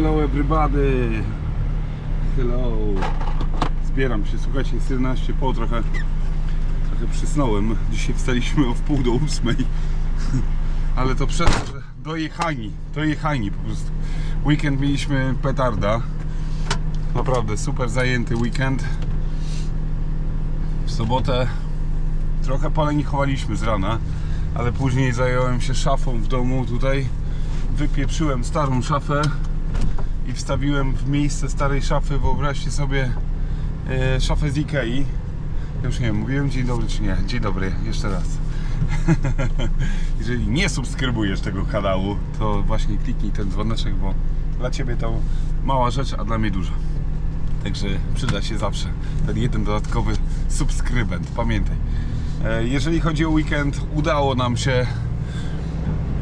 Hello everybody! Hello! Zbieram się, słuchajcie, jest 11 po trochę trochę przysnąłem. Dzisiaj wstaliśmy o wpół do ósmej. Ale to przez to, że dojechani, dojechani po prostu. Weekend mieliśmy petarda. Naprawdę super zajęty weekend. W sobotę trochę polenichowaliśmy z rana, ale później zająłem się szafą w domu tutaj. Wypieprzyłem starą szafę i wstawiłem w miejsce starej szafy, wyobraźcie sobie, e, szafę z Ikei. Już nie wiem, mówiłem dzień dobry czy nie? Dzień dobry, jeszcze raz. Jeżeli nie subskrybujesz tego kanału, to właśnie kliknij ten dzwoneczek, bo dla Ciebie to mała rzecz, a dla mnie duża. Także przyda się zawsze ten jeden dodatkowy subskrybent, pamiętaj. E, Jeżeli chodzi o weekend, udało nam się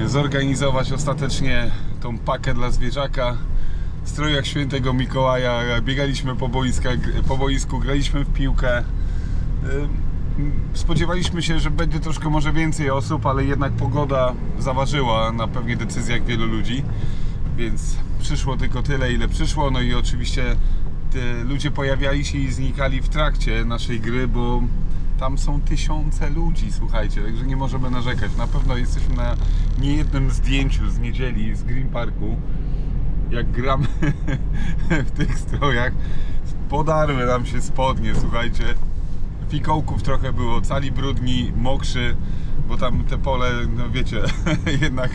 zorganizować ostatecznie tą pakę dla zwierzaka strojach świętego Mikołaja. Biegaliśmy po, boiskach, po boisku, graliśmy w piłkę. Ym, Spodziewaliśmy się, że będzie troszkę może więcej osób, ale jednak pogoda zaważyła na pewnie decyzjach wielu ludzi, więc przyszło tylko tyle, ile przyszło. No i oczywiście ludzie pojawiali się i znikali w trakcie naszej gry, bo tam są tysiące ludzi, słuchajcie, także nie możemy narzekać. Na pewno jesteśmy na niejednym zdjęciu z niedzieli z Green Parku jak gramy w tych strojach, podarły nam się spodnie, słuchajcie. Fikołków trochę było, cali brudni, mokrzy, bo tam te pole, no wiecie, jednak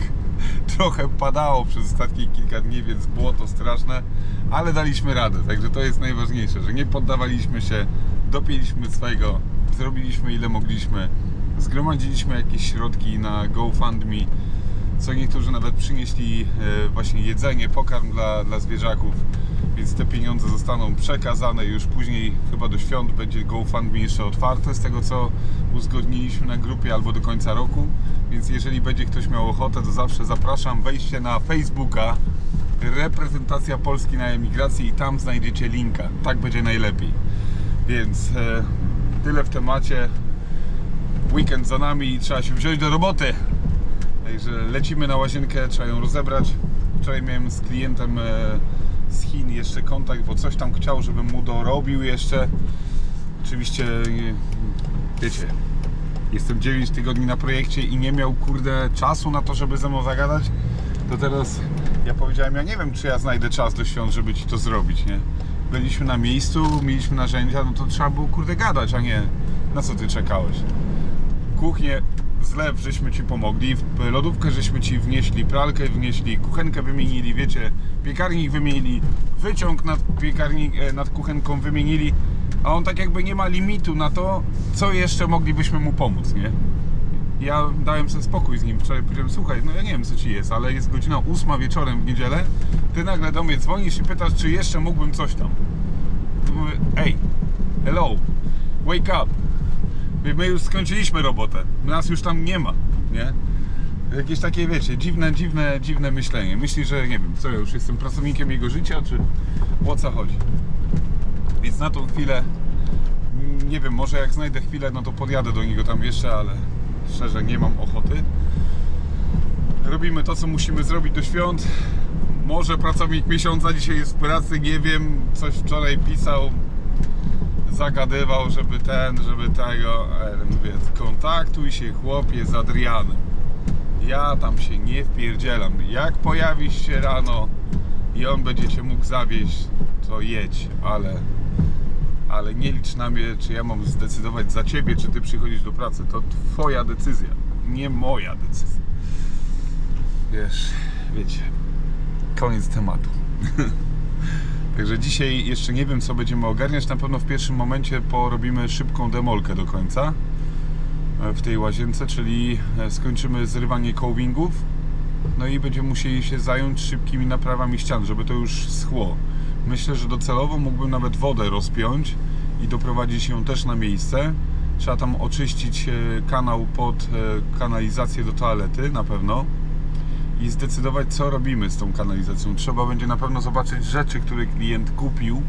trochę padało przez ostatnie kilka dni, więc było to straszne, ale daliśmy radę, także to jest najważniejsze, że nie poddawaliśmy się, dopięliśmy swojego, zrobiliśmy ile mogliśmy, zgromadziliśmy jakieś środki na GoFundMe, co niektórzy nawet przynieśli e, właśnie jedzenie, pokarm dla, dla zwierzaków, więc te pieniądze zostaną przekazane już później, chyba do świąt. Będzie GoFundMe jeszcze otwarte, z tego co uzgodniliśmy na grupie, albo do końca roku, więc jeżeli będzie ktoś miał ochotę, to zawsze zapraszam, wejście na Facebooka reprezentacja Polski na emigracji i tam znajdziecie linka, tak będzie najlepiej, więc e, tyle w temacie, weekend za nami i trzeba się wziąć do roboty. Także lecimy na łazienkę, trzeba ją rozebrać. Wczoraj miałem z klientem e, z Chin jeszcze kontakt, bo coś tam chciał, żebym mu dorobił jeszcze. Oczywiście, wiecie, jestem 9 tygodni na projekcie i nie miał, kurde, czasu na to, żeby ze mną zagadać. To teraz ja powiedziałem, ja nie wiem, czy ja znajdę czas do świąt, żeby Ci to zrobić, nie? Byliśmy na miejscu, mieliśmy narzędzia, no to trzeba było, kurde, gadać, a nie na co Ty czekałeś kuchnię, zlew żeśmy Ci pomogli, lodówkę żeśmy Ci wnieśli, pralkę wnieśli, kuchenkę wymienili, wiecie, piekarnik wymienili, wyciąg nad, piekarnik, e, nad kuchenką wymienili, a on tak jakby nie ma limitu na to, co jeszcze moglibyśmy mu pomóc, nie? Ja dałem sobie spokój z nim wczoraj, powiedziałem, słuchaj, no ja nie wiem co Ci jest, ale jest godzina 8 wieczorem w niedzielę, Ty nagle do mnie dzwonisz i pytasz, czy jeszcze mógłbym coś tam. Ej, hello, wake up. My- już skończyliśmy robotę. Nas już tam nie ma, nie? Jakieś takie, wiecie, dziwne, dziwne, dziwne myślenie. Myśli, że nie wiem, co ja już jestem pracownikiem jego życia, czy o co chodzi. Więc na tą chwilę, mm, nie wiem, może jak znajdę chwilę, no to podjadę do niego tam jeszcze, ale szczerze nie mam ochoty. Robimy to, co musimy zrobić do świąt. Może pracownik miesiąca dzisiaj jest w pracy, nie wiem, coś wczoraj pisał, zagadywał, żeby ten, żeby tego, mówię, kontaktuj się chłopie z Adrianem. Ja tam się nie wpierdzielam. Jak pojawisz się rano i on będzie cię mógł zawieźć, to jedź, ale ale nie licz na mnie, czy ja mam zdecydować za ciebie, czy ty przychodzisz do pracy. To twoja decyzja, nie moja decyzja. Wiesz, wiecie, koniec tematu. Także dzisiaj jeszcze nie wiem, co będziemy ogarniać. Na pewno w pierwszym momencie porobimy szybką demolkę do końca e, w tej łazience, czyli e, skończymy zrywanie cołbingów. No i będziemy musieli się zająć szybkimi naprawami ścian, żeby to już schło. Myślę, że docelowo mógłbym nawet wodę rozpiąć i doprowadzić ją też na miejsce. Trzeba tam oczyścić e, kanał pod kanalizację do toalety na pewno i zdecydować, co robimy z tą kanalizacją. Trzeba będzie na pewno zobaczyć rzeczy, które klient kupił,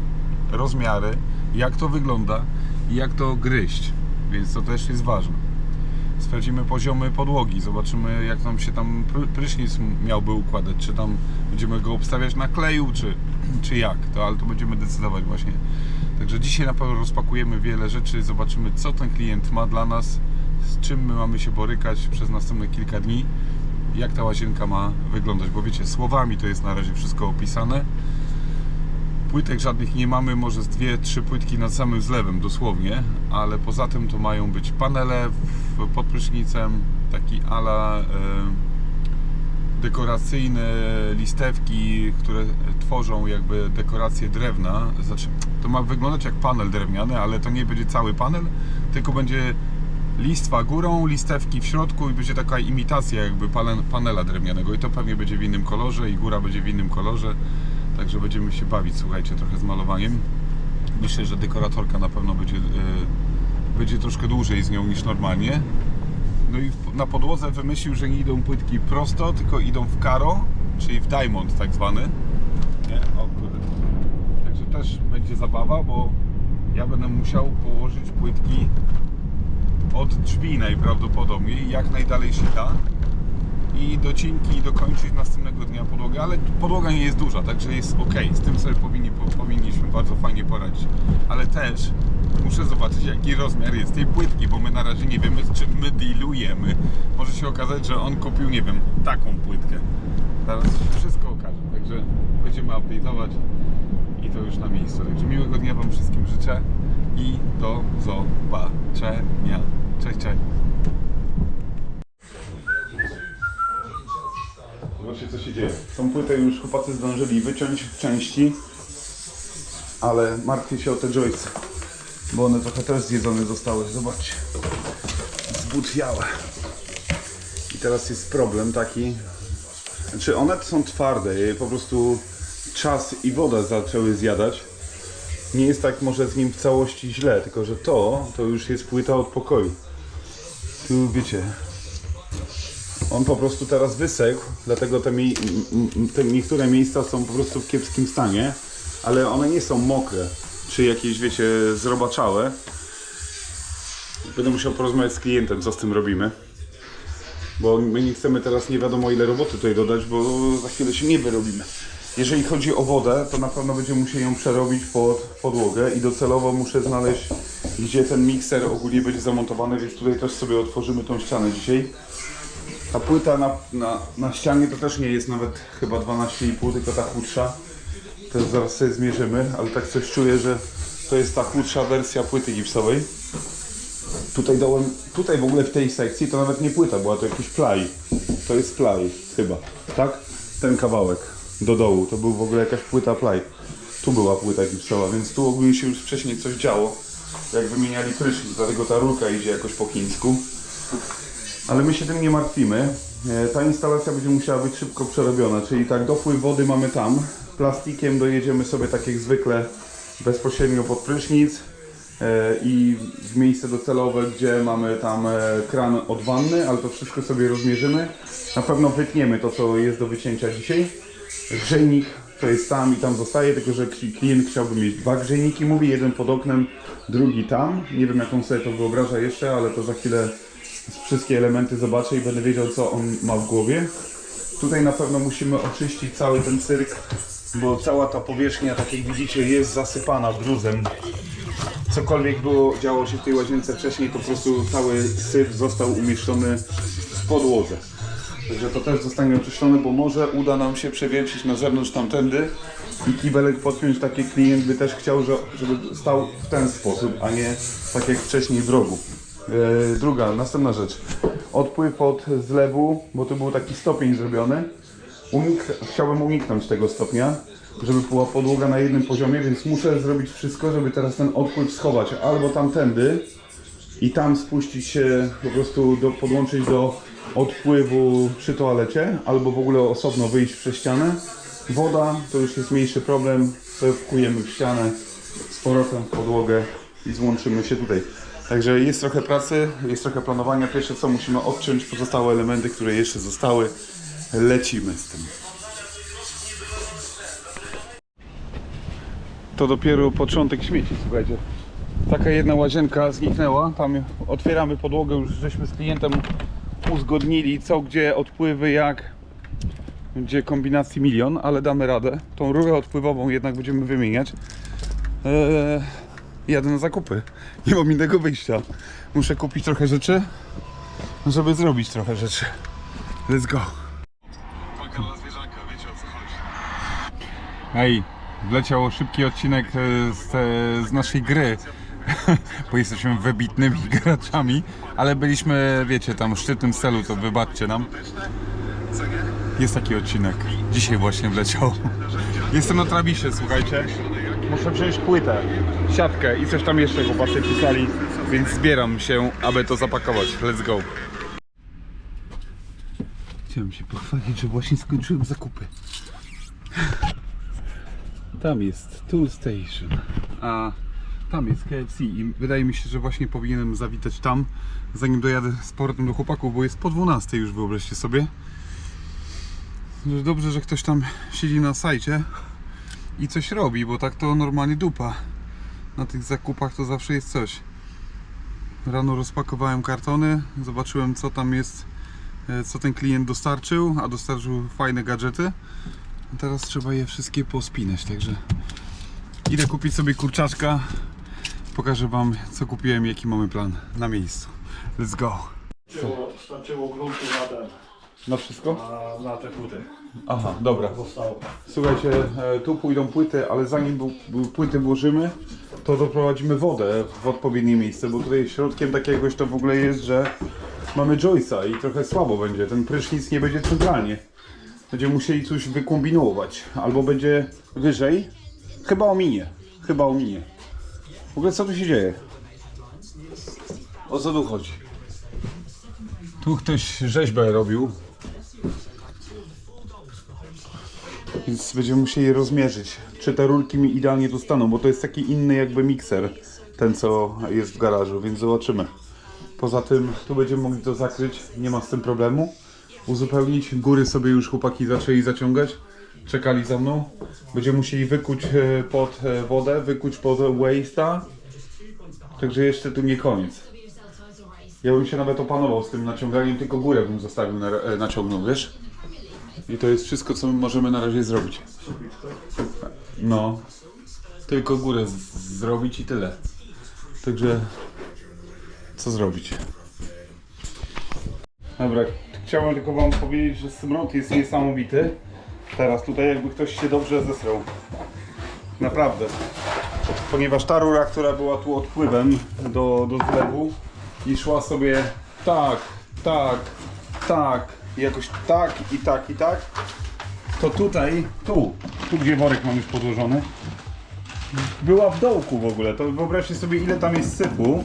rozmiary, jak to wygląda i jak to gryźć, więc to też jest ważne. sprawdzimy poziomy podłogi, zobaczymy jak nam się tam pry- prysznic miałby układać, czy tam będziemy go obstawiać na kleju, czy, czy jak, to, ale to będziemy decydować właśnie. Także dzisiaj na pewno rozpakujemy wiele rzeczy, zobaczymy co ten klient ma dla nas, z czym my mamy się borykać przez następne kilka dni, jak ta łazienka ma wyglądać, bo wiecie, słowami to jest na razie wszystko opisane. Płytek żadnych nie mamy, może z dwie, trzy płytki nad samym zlewem dosłownie, ale poza tym to mają być panele pod prysznicem, taki ala e, dekoracyjne listewki, które tworzą jakby dekorację drewna. Znaczy, to ma wyglądać jak panel drewniany, ale to nie będzie cały panel, tylko będzie listwa górą, listewki w środku i będzie taka imitacja jakby panela drewnianego i to pewnie będzie w innym kolorze i góra będzie w innym kolorze. Także będziemy się bawić, słuchajcie, trochę z malowaniem. Myślę, że dekoratorka na pewno będzie, e, będzie troszkę dłużej z nią niż normalnie. No i na podłodze wymyślił, że nie idą płytki prosto, tylko idą w karo, czyli w diamond tak zwany. Nie, o. Także też będzie zabawa, bo ja będę musiał położyć płytki od drzwi najprawdopodobniej, jak najdalej się da i docinki dokończyć następnego dnia podłogę, ale podłoga nie jest duża, także jest ok. Z tym sobie powinni, po, powinniśmy bardzo fajnie poradzić. Ale też muszę zobaczyć jaki rozmiar jest tej płytki, bo my na razie nie wiemy z czym my dealujemy. Może się okazać, że on kupił, nie wiem, taką płytkę. Zaraz się wszystko okaże, także będziemy update'ować i to już na miejscu. Także miłego dnia Wam wszystkim życzę i do zobaczenia. Cześć, cześć. Zobaczcie co się dzieje. Tą płytę już chłopacy zdążyli wyciąć w części, ale martwię się o te joysy, bo one trochę też zjedzone zostały. Zobaczcie, zbutwiałe. I teraz jest problem taki, znaczy one są twarde, po prostu czas i woda zaczęły zjadać. Nie jest tak może z nim w całości źle, tylko że to, to już jest płyta od pokoju. Tu wiecie, on po prostu teraz wysechł, dlatego te, mi, te niektóre miejsca są po prostu w kiepskim stanie, ale one nie są mokre, czy jakieś, wiecie, zrobaczałe. Będę musiał porozmawiać z klientem, co z tym robimy. Bo my nie chcemy teraz nie wiadomo ile roboty tutaj dodać, bo za chwilę się nie wyrobimy. Jeżeli chodzi o wodę, to na pewno będziemy musieli ją przerobić pod podłogę i docelowo muszę znaleźć, gdzie ten mikser ogólnie będzie zamontowany, więc tutaj też sobie otworzymy tą ścianę dzisiaj. Ta płyta na, na, na ścianie to też nie jest nawet chyba 12,5, tylko ta chudsza. To zaraz sobie zmierzymy, ale tak coś czuję, że to jest ta chudsza wersja płyty gipsowej. Tutaj dołem, tutaj w ogóle w tej sekcji to nawet nie płyta była, to jakiś play. To jest play chyba, tak? Ten kawałek do dołu, to był w ogóle jakaś płyta play. Tu była płyta gipsowa, więc tu ogólnie się już wcześniej coś działo. Jak wymieniali prysznic, dlatego ta rurka idzie jakoś po chińsku. Ale my się tym nie martwimy. E, Ta instalacja będzie musiała być szybko przerobiona, czyli tak dopływ wody mamy tam. Plastikiem dojedziemy sobie tak jak zwykle bezpośrednio pod prysznic e, i w miejsce docelowe, gdzie mamy tam e, kran od wanny, ale to wszystko sobie rozmierzymy. Na pewno wytniemy to, co jest do wycięcia dzisiaj. Grzejnik to jest tam i tam zostaje, tylko że kli- klient chciałby mieć dwa grzejniki, mówi, jeden pod oknem, drugi tam. Nie wiem jak on sobie to wyobraża jeszcze, ale to za chwilę wszystkie elementy zobaczę i będę wiedział co on ma w głowie. Tutaj na pewno musimy oczyścić cały ten cyrk, bo cała ta powierzchnia, tak jak widzicie, jest zasypana gruzem. Cokolwiek było, działo się w tej łazience wcześniej, po prostu cały syf został umieszczony w podłodze. Także to też zostanie oczyszczone, bo może uda nam się przewiercić na zewnątrz tamtędy i kibelek podpiąć taki klient by też chciał, że- żeby stał w ten sposób, a nie tak jak wcześniej w rogu. E, druga, następna rzecz. Odpływ od zlewu, bo tu był taki stopień zrobiony. Unik, chciałbym uniknąć tego stopnia, żeby była podłoga na jednym poziomie, więc muszę zrobić wszystko, żeby teraz ten odpływ schować albo tamtędy i tam spuścić się, po prostu do, podłączyć do odpływu przy toalecie, albo w ogóle osobno wyjść przez ścianę. Woda to już jest mniejszy problem, wkujemy w ścianę, z powrotem w podłogę i złączymy się tutaj. Także jest trochę pracy, jest trochę planowania. Pierwsze co musimy odciąć pozostałe elementy, które jeszcze zostały. Lecimy z tym. To dopiero początek śmieci, słuchajcie. Taka jedna łazienka zniknęła. Tam otwieramy podłogę, już żeśmy z klientem uzgodnili co, gdzie, odpływy, jak. Gdzie kombinacji milion, ale damy radę. Tą rurę odpływową jednak będziemy wymieniać. Eee, jadę na zakupy. Nie mam innego wyjścia. Muszę kupić trochę rzeczy, żeby zrobić trochę rzeczy. Let's go. Ej, wleciał szybki odcinek e, z, z naszej gry, bo jesteśmy wybitnymi graczami, ale byliśmy, wiecie, tam w szczytnym celu, to wybaczcie nam. Jest taki odcinek. Dzisiaj właśnie wleciał. Jestem na Trawisie, słuchajcie. Muszę wziąć płytę, siatkę i coś tam jeszcze chłopacy pisali, więc zbieram się, aby to zapakować. Let's go. Chciałem się pochwalić, że właśnie skończyłem zakupy. Tam jest Tool Station, a tam jest KFC i wydaje mi się, że właśnie powinienem zawitać tam, zanim dojadę z powrotem do chłopaków, bo jest po 12 już, wyobraźcie sobie. Dobrze, że ktoś tam siedzi na sajcie i coś robi, bo tak to normalnie dupa. Na tych zakupach to zawsze jest coś. Rano rozpakowałem kartony, zobaczyłem co tam jest, e, co ten klient dostarczył, a dostarczył fajne gadżety. Teraz trzeba je wszystkie pospinać, także idę kupić sobie kurczaczka. Pokażę Wam co kupiłem, jaki mamy plan na miejscu. Let's go. Starczyło, starczyło gruntu na ten, Na wszystko? na, na te płyty. Aha, dobra. Zostało. Słuchajcie, e, tu pójdą płyty, ale zanim bu- bu- płyty włożymy, to doprowadzimy wodę w odpowiednie miejsce, bo tutaj środkiem takiegoś to w ogóle jest, że mamy Joyce'a i trochę słabo będzie. Ten prysznic nie będzie centralnie. Będziemy musieli coś wykombinować. Albo będzie wyżej. Chyba ominie. Chyba ominie. W ogóle co tu się dzieje? O co tu chodzi? Tu ktoś rzeźbę robił. Więc będziemy musieli rozmierzyć, czy te rurki mi idealnie tu staną, bo to jest taki inny jakby mikser, ten co jest w garażu, więc zobaczymy. Poza tym tu będziemy mogli to zakryć, nie ma z tym problemu. Uzupełnić, góry sobie już chłopaki zaczęli zaciągać, czekali za mną. Będziemy musieli wykuć e, pod e, wodę, wykuć pod waste'a. Także jeszcze tu nie koniec. Ja bym się nawet opanował z tym naciąganiem, tylko górę bym zostawił, na, e, naciągnął, wiesz? I to jest wszystko, co my możemy na razie zrobić. No. Tylko górę zrobić i tyle. Także co zrobić? Dobra, chciałem tylko wam powiedzieć, że smród jest niesamowity. Teraz tutaj jakby ktoś się dobrze zesrał. Naprawdę. Ponieważ ta rura, która była tu odpływem do, do zlewu i szła sobie tak, tak, tak, jakoś tak i tak i tak, to tutaj, tu, tu gdzie worek mam już podłożony, była w dołku w ogóle. To wyobraźcie sobie ile tam jest sypu.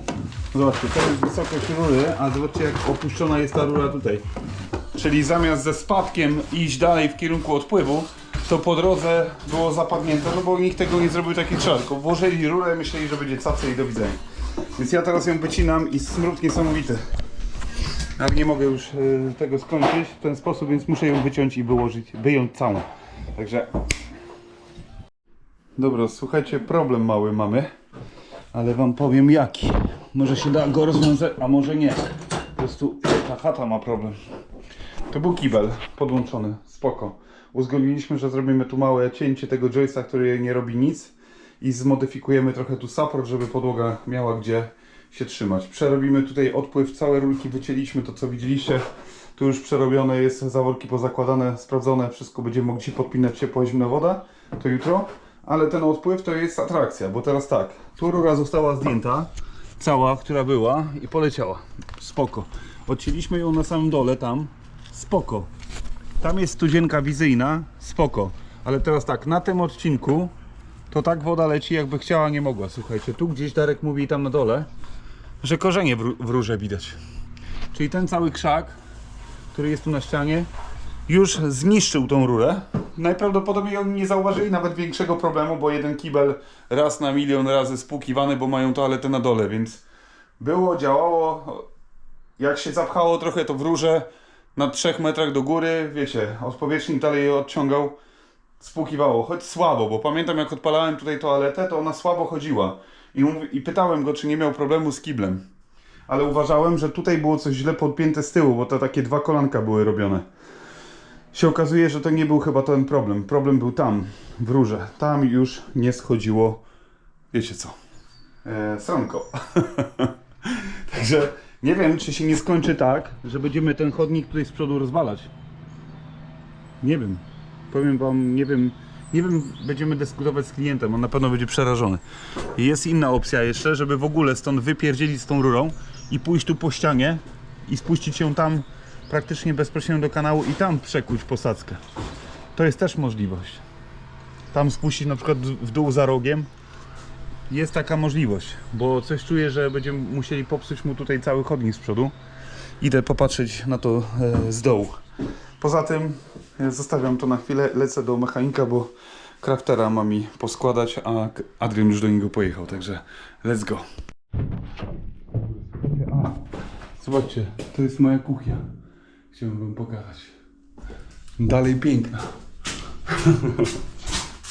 Zobaczcie, to jest wysokość rury, a zobaczcie jak opuszczona jest ta rura tutaj. Czyli zamiast ze spadkiem iść dalej w kierunku odpływu, to po drodze było zapadnięte, no bo nikt tego nie zrobił tak jak trzeba, tylko włożyli rurę, myśleli, że będzie cacy i do widzenia. Więc ja teraz ją wycinam i smród niesamowity. Ale nie mogę już y, tego skończyć w ten sposób, więc muszę ją wyciąć i wyłożyć, wyjąć całą. Także... Dobra, słuchajcie, problem mały mamy, ale wam powiem jaki. Może się da go rozwiązać, a może nie. Po prostu ta chata ma problem. To był kibel podłączony, spoko. Uzgodniliśmy, że zrobimy tu małe cięcie tego joysa, który nie robi nic i zmodyfikujemy trochę tu support, żeby podłoga miała gdzie się trzymać. Przerobimy tutaj odpływ, całe rurki wycięliśmy, to co widzieliście. Tu już przerobione jest, zaworki pozakładane, sprawdzone, wszystko będziemy mogli się podpinać ciepła zimna woda, to jutro. Ale ten odpływ to jest atrakcja, bo teraz tak, tu rura została zdjęta, cała, która była i poleciała. Spoko. Odcięliśmy ją na samym dole tam, spoko. Tam jest studzienka wizyjna, spoko. Ale teraz tak, na tym odcinku to tak woda leci jakby chciała, nie mogła. Słuchajcie, tu gdzieś Darek mówi tam na dole, że korzenie w, ró- w rurze widać. Czyli ten cały krzak, który jest tu na ścianie, już zniszczył tą rurę. Najprawdopodobniej oni nie zauważyli nawet większego problemu, bo jeden kibel raz na milion razy spłukiwany, bo mają toaletę na dole, więc było, działało. Jak się zapchało trochę to w rurze na 3 metrach do góry, wiecie, odpowietrznik dalej je odciągał, spłukiwało, choć słabo, bo pamiętam jak odpalałem tutaj toaletę, to ona słabo chodziła. I, mówi, I pytałem go, czy nie miał problemu z kiblem. Ale uważałem, że tutaj było coś źle podpięte z tyłu, bo to takie dwa kolanka były robione. Się okazuje, że to nie był chyba ten problem. Problem był tam, w rurze. Tam już nie schodziło, wiecie co, e. Także nie wiem, czy się nie skończy tak, że będziemy ten chodnik tutaj z przodu rozwalać. Nie wiem. Powiem wam, nie wiem, nie wiem, będziemy dyskutować z klientem, on na pewno będzie przerażony. Jest inna opcja jeszcze, żeby w ogóle stąd wypierdzielić z tą rurą i pójść tu po ścianie i spuścić ją tam praktycznie bezpośrednio do kanału i tam przekuć posadzkę. To jest też możliwość. Tam spuścić na przykład w dół za rogiem. Jest taka możliwość, bo coś czuję, że będziemy musieli popsuć mu tutaj cały chodnik z przodu. Idę popatrzeć na to e, z dołu. Poza tym e, zostawiam to na chwilę, lecę do mechanika, bo kraftera ma mi poskładać, a Adrian już do niego pojechał, także let's go. A, zobaczcie, to jest moja kuchnia. Chciałbym wam pokazać. Dalej piękna.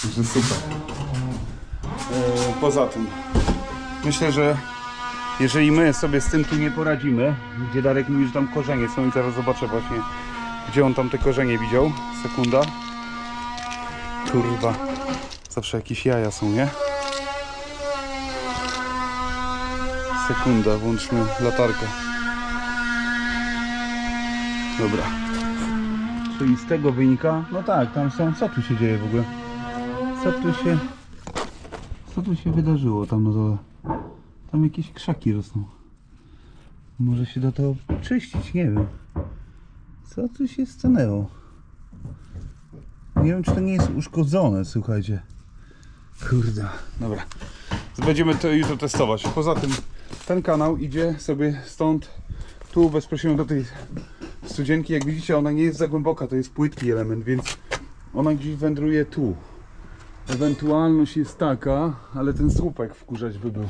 Także super. E, poza tym, myślę, że jeżeli my sobie z tym tu nie poradzimy, gdzie Darek mówi, że tam korzenie są i zaraz zobaczę właśnie, gdzie on tam te korzenie widział. Sekunda. Kurwa. Zawsze jakieś jaja są, nie? Sekunda, włączmy latarkę. Dobra. Czyli z tego wynika, no tak, tam są, co tu się dzieje w ogóle? Co tu się, co tu się wydarzyło tam na dole? Tam jakieś krzaki rosną. Może się da to czyścić, nie wiem. Co tu się stanęło? Nie wiem, czy to nie jest uszkodzone, słuchajcie. Kurde. Dobra. Będziemy to jutro testować. Poza tym ten kanał idzie sobie stąd tu bezpośrednio do tej studzienki. Jak widzicie, ona nie jest za głęboka, to jest płytki element, więc ona gdzieś wędruje tu. Ewentualność jest taka, ale ten słupek wkurzać by był.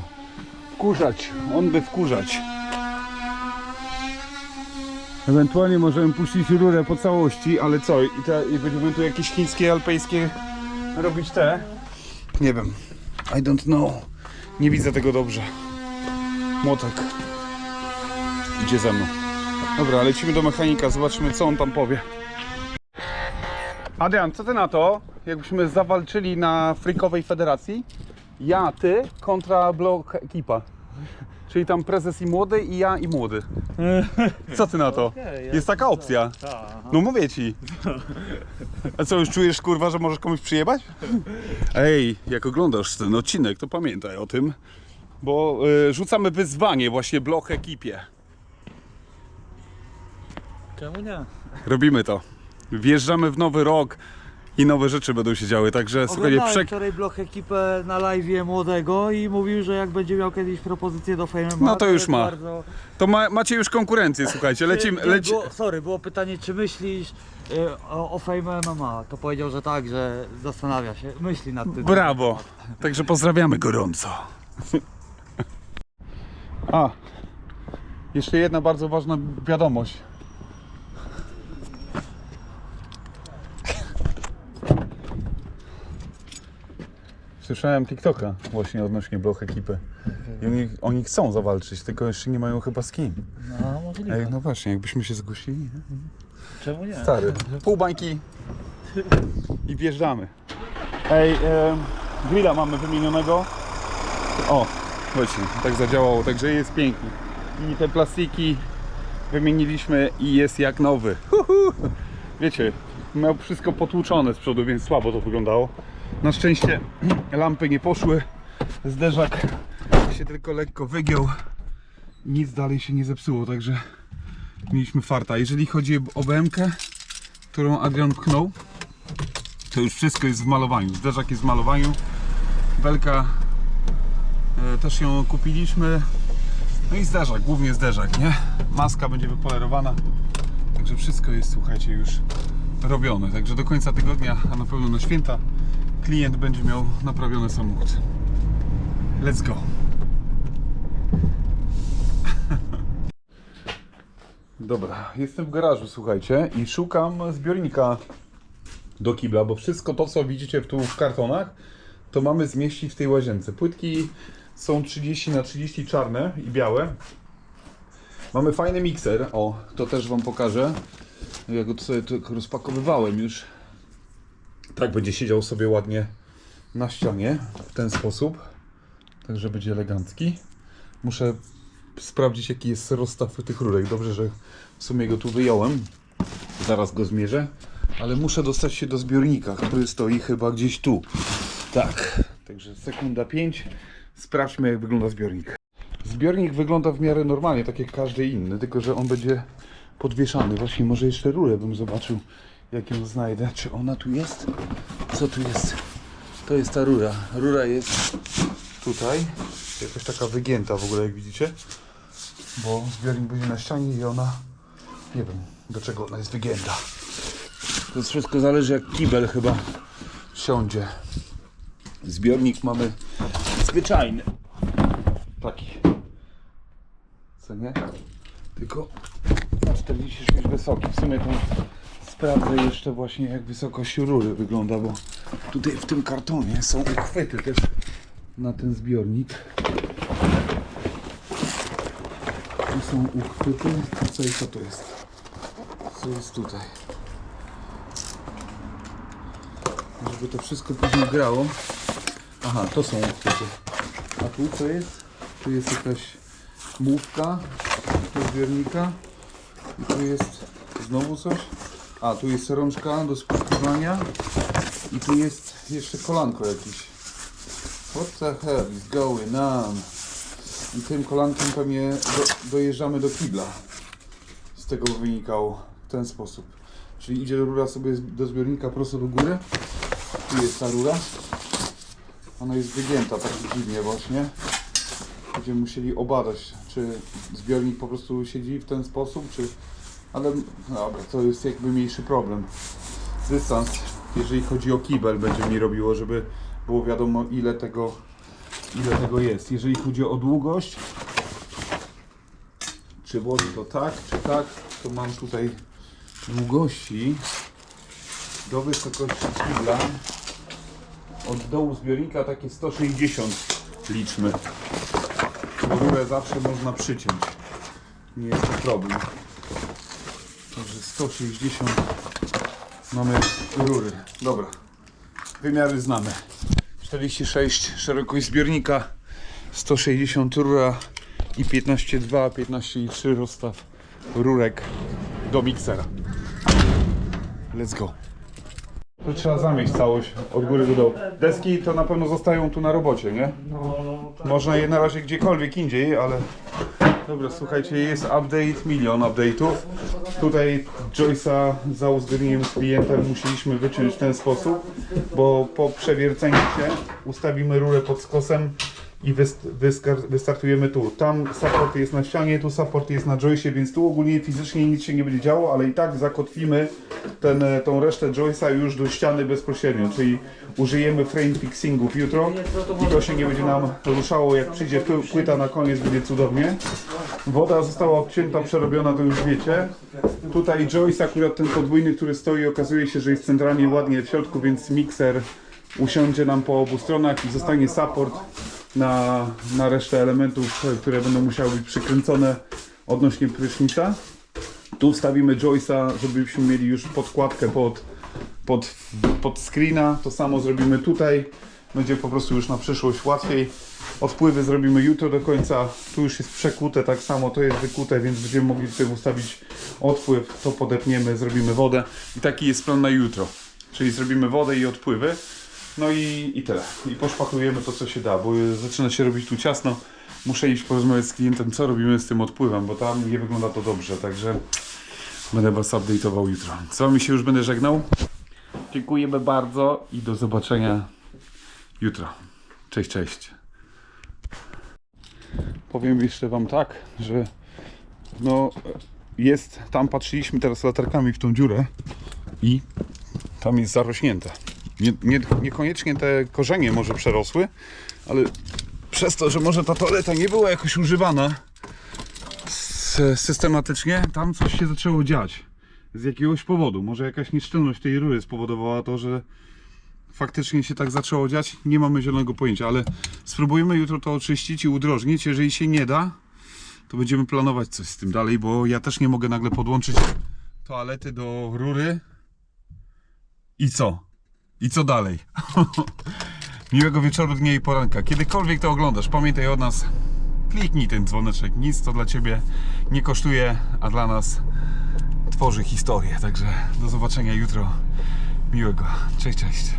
Wkurzać, on by wkurzać. Ewentualnie możemy puścić rurę po całości, ale co? I, te, i będziemy tu jakieś chińskie, alpejskie robić te? Nie wiem. I don't know. Nie widzę tego dobrze. Młotek. Idzie ze mną. Dobra, lecimy do mechanika, zobaczymy co on tam powie. Adrian, co ty na to? Jakbyśmy zawalczyli na frikowej federacji? Ja, ty kontra blok ekipa. Czyli tam prezes i młody i ja i młody. Co ty na to? Okej, ja- Jest taka opcja. No mówię ci. A co, już czujesz kurwa, że możesz komuś przyjebać? Ej, jak oglądasz ten odcinek, to pamiętaj o tym. Bo y, rzucamy wyzwanie właśnie blok ekipie. Czemu nie? Robimy to. Wjeżdżamy w nowy rok i nowe rzeczy będą się działy, także słuchajcie, Oglądałem przek... wczoraj blok ekipę na live młodego i mówił, że jak będzie miał kiedyś propozycję do Fame No to już ma. Bardzo... to ma, macie już konkurencję, słuchajcie, lecimy, leci... Było, sorry, było pytanie, czy myślisz y, o, o Fame MMA? To powiedział, że tak, że zastanawia się, myśli nad tym. Brawo. Także pozdrawiamy gorąco. A, jeszcze jedna bardzo ważna wiadomość. Słyszałem TikToka właśnie odnośnie bloch ekipy. I oni, oni chcą zawalczyć, tylko jeszcze nie mają chyba z kim. No, możliwe. Ej, no właśnie, jakbyśmy się zgłosili. nie? Czemu nie? Stary, pół bańki i wjeżdżamy. Ej, e, grilla mamy wymienionego. O, właśnie, tak zadziałało, także jest pięknie. I te plastiki wymieniliśmy i jest jak nowy. Huhu. Wiecie, miał wszystko potłuczone z przodu, więc słabo to wyglądało. Na szczęście lampy nie poszły, zderzak się tylko lekko wygiął. Nic dalej się nie zepsuło, także mieliśmy farta. Jeżeli chodzi o BMK, którą Adrian pchnął, to już wszystko jest w malowaniu. Zderzak jest w malowaniu. Belka e, też ją kupiliśmy. No i zderzak, głównie zderzak, nie? Maska będzie wypolerowana. Także wszystko jest, słuchajcie, już robione. Także do końca tygodnia, a na pewno na święta, klient będzie miał naprawiony samochód. Let's go. Dobra, jestem w garażu, słuchajcie, i szukam zbiornika do kibla, bo wszystko to, co widzicie tu w kartonach, to mamy zmieścić w tej łazience. Płytki są 30 na 30 czarne i białe. Mamy fajny mikser, o, to też Wam pokażę. Ja go sobie tylko rozpakowywałem już. Tak będzie siedział sobie ładnie na ścianie, w ten sposób. Także będzie elegancki. Muszę sprawdzić jaki jest rozstaw tych rurek. Dobrze, że w sumie go tu wyjąłem. Zaraz go zmierzę. Ale muszę dostać się do zbiornika, który stoi chyba gdzieś tu. Tak. Także sekunda 5. Sprawdźmy jak wygląda zbiornik. Zbiornik wygląda w miarę normalnie, tak jak każdy inny, tylko że on będzie podwieszany. Właśnie może jeszcze rurę bym zobaczył, jak ją znajdę. Czy ona tu jest? Co tu jest? To jest ta rura. Rura jest tutaj. Jakoś taka wygięta w ogóle, jak widzicie. Bo zbiornik będzie na ścianie i ona... Nie wiem, do czego ona jest wygięta. To wszystko zależy jak kibel chyba siądzie. Zbiornik mamy zwyczajny. Taki. Co nie? Tylko na 46 wysoki. W sumie to sprawdzę jeszcze właśnie jak wysokość rury wygląda, bo tutaj w tym kartonie są uchwyty też na ten zbiornik. Tu są uchwyty. Co co to jest? Co jest tutaj? Żeby to wszystko później grało. Aha, to są uchwyty. A tu co jest? Tu jest jakaś mówka do zbiornika. I tu jest znowu coś. A, tu jest rączka do spuszczania. I tu jest jeszcze kolanko jakieś. What the hell is going on? I tym kolankiem pewnie do, dojeżdżamy do kibla. Z tego wynikało w ten sposób. Czyli idzie rura sobie do zbiornika prosto do góry. Tu jest ta rura. Ona jest wygięta tak dziwnie właśnie. Będziemy musieli obadać, czy zbiornik po prostu siedzi w ten sposób, czy... Ale dobra, to jest jakby mniejszy problem. Dystans, jeżeli chodzi o kibel, będzie mi robiło, żeby było wiadomo ile tego, ile tego jest. Jeżeli chodzi o długość, czy włożę to tak, czy tak, to mam tutaj długości do wysokości kibla od dołu zbiornika takie 160 liczmy. Bo zawsze można przyciąć. Nie jest to problem. Także 160 mamy rury. Dobra. Wymiary znamy. 46 szerokość zbiornika, 160 rura i 15,2, 15,3 rozstaw rurek do miksera. Let's go. To trzeba zamieść całość od góry do dołu. Deski to na pewno zostają tu na robocie, nie? Można je na razie gdziekolwiek indziej, ale... Dobra, słuchajcie, jest update, milion update'ów. Tutaj Joyce'a za uzgodnieniem z klientem musieliśmy wyciąć w ten sposób, bo po przewierceniu się ustawimy rurę pod skosem i wystartujemy tu. Tam support jest na ścianie, tu support jest na joysie, więc tu ogólnie fizycznie nic się nie będzie działo, ale i tak zakotwimy ten, e, tą resztę joysa już do ściany bezpośrednio, czyli użyjemy frame fixingów jutro i to się nie będzie nam ruszało, jak przyjdzie pły- płyta na koniec, będzie cudownie. Woda została odcięta, przerobiona, to już wiecie. Tutaj joyce, akurat ten podwójny, który stoi, okazuje się, że jest centralnie ładnie w środku, więc mikser usiądzie nam po obu stronach i zostanie support na, na resztę elementów, które będą musiały być przykręcone odnośnie prysznica. Tu wstawimy joysa, żebyśmy mieli już podkładkę pod, pod, pod screena. To samo zrobimy tutaj. Będzie po prostu już na przyszłość łatwiej. Odpływy zrobimy jutro do końca. Tu już jest przekute, tak samo to jest wykute, więc będziemy mogli tutaj ustawić odpływ. To podepniemy, zrobimy wodę. I taki jest plan na jutro. Czyli zrobimy wodę i odpływy. No i, i tyle. I poszpakujemy to, co się da, bo zaczyna się robić tu ciasno. Muszę iść porozmawiać z klientem, co robimy z tym odpływem, bo tam nie wygląda to dobrze, także będę Was update'ował jutro. Z Wami się już będę żegnał. Dziękujemy bardzo i do zobaczenia jutro. Cześć, cześć. Powiem jeszcze Wam tak, że no jest, tam patrzyliśmy teraz latarkami w tą dziurę i tam jest zarośnięte. Nie, nie, niekoniecznie te korzenie może przerosły, ale przez to, że może ta toaleta nie była jakoś używana systematycznie, tam coś się zaczęło dziać. Z jakiegoś powodu. Może jakaś nieszczelność tej rury spowodowała to, że faktycznie się tak zaczęło dziać, nie mamy zielonego pojęcia, ale spróbujemy jutro to oczyścić i udrożnić. Jeżeli się nie da, to będziemy planować coś z tym dalej, bo ja też nie mogę nagle podłączyć toalety do rury. I co? I co dalej? Miłego wieczoru, dnia i poranka. Kiedykolwiek to oglądasz, pamiętaj o nas. Kliknij ten dzwoneczek. Nic to dla Ciebie nie kosztuje, a dla nas tworzy historię. Także do zobaczenia jutro. Miłego. Cześć, cześć.